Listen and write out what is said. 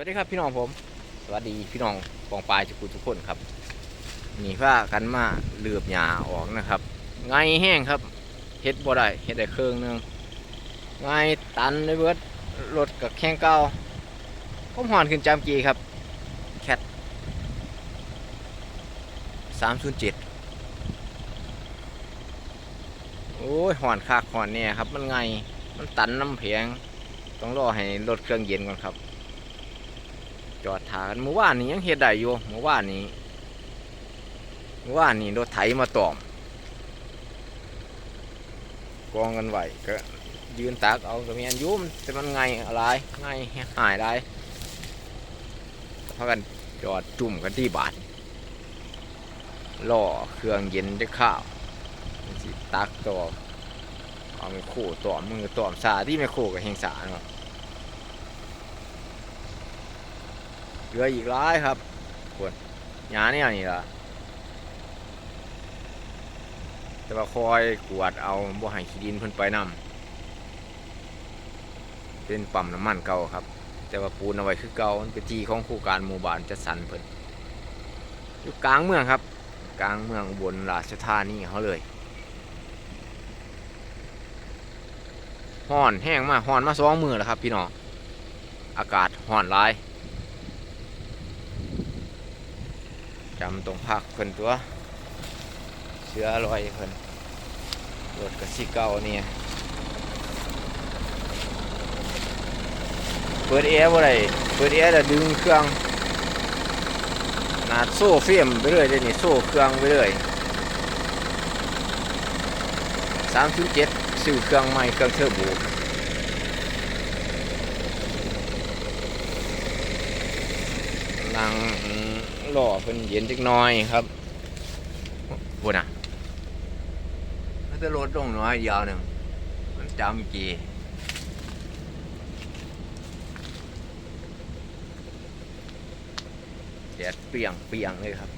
วัสดีครับพี่น้องผม สวัสดีพี่น้องกองปลายทุกคนทุกคนครับนี่ผ้ากันมาเลือบหยาออกนะครับไงแห้งครับเฮ็ดบ่ได้เฮ็ดได้เครื่องหนึงไงตันเลยเบิดรถกับแข้งเก่าผมหอนขึ้นจามกีครับแคทสามศูนย์เจ็ดโอ้ยหอนคักหอนเนี่ยครับ มันไงมันตันน้ำเพียง ต้องรอให้รถเครื่องเย็นก่อนครับ จอดถากันเมื่อวานนี้ยังเฮ็ดได้อยู่เมื่อวานนี้เมื่อวานนี้รถไถมาตอมกองกันไหวก็ยืนตากเอาก็มีอันยุ่มแต่มันไงอะไรไงหายได้พากันจอดจุ่มกันที่บาทล่อเครื่องเย็นจะข้าวตักต่อเอาไม่โคตอมมือตอมสาที่ไม่โคกับเฮงสาเนาะ เหลืออีกหลายครับปวดหยาเนี่ยนี่ล่ะแต่ว่าคอยกวดเอาบ่ให้ขี้ดินเพิ่นไปนำเป็นปั๊มน้ำมันเก่าครับ แต่ว่าปูนเอาไว้คือเก่ามันเป็นที่ของครงการหมู่บ้านจัดสรรเพิ่นอยู่กลางเมืองครับ กลางเมืองบนราชธานีเขาเลยฮ้อนแห้งมากฮ้อนมาสองมือแล้วครับ พี่น้องอากาศฮ้อนหลาย จำตรงพักเพิ่นตัวเชื้อลอยเพิ่นรถกระสีเก่าเนี่ยเปิดแอร์บ่ได้เปิดแอร์แล้วดึงเครื่องนาดโซ่เฟียมไปเรื่อยเลยนี่โซ่เครื่องไปเรื่อย307ซื้อเครื่องใหม่เครื่องเทอร์โบนั่ง หล่อเพิ่นเย็นจักหน้อยครับพูดนะมันจะลดลงน้อยยาวหนึ่งมันจำกี่แดดเปรียงเปรียงเลยครับ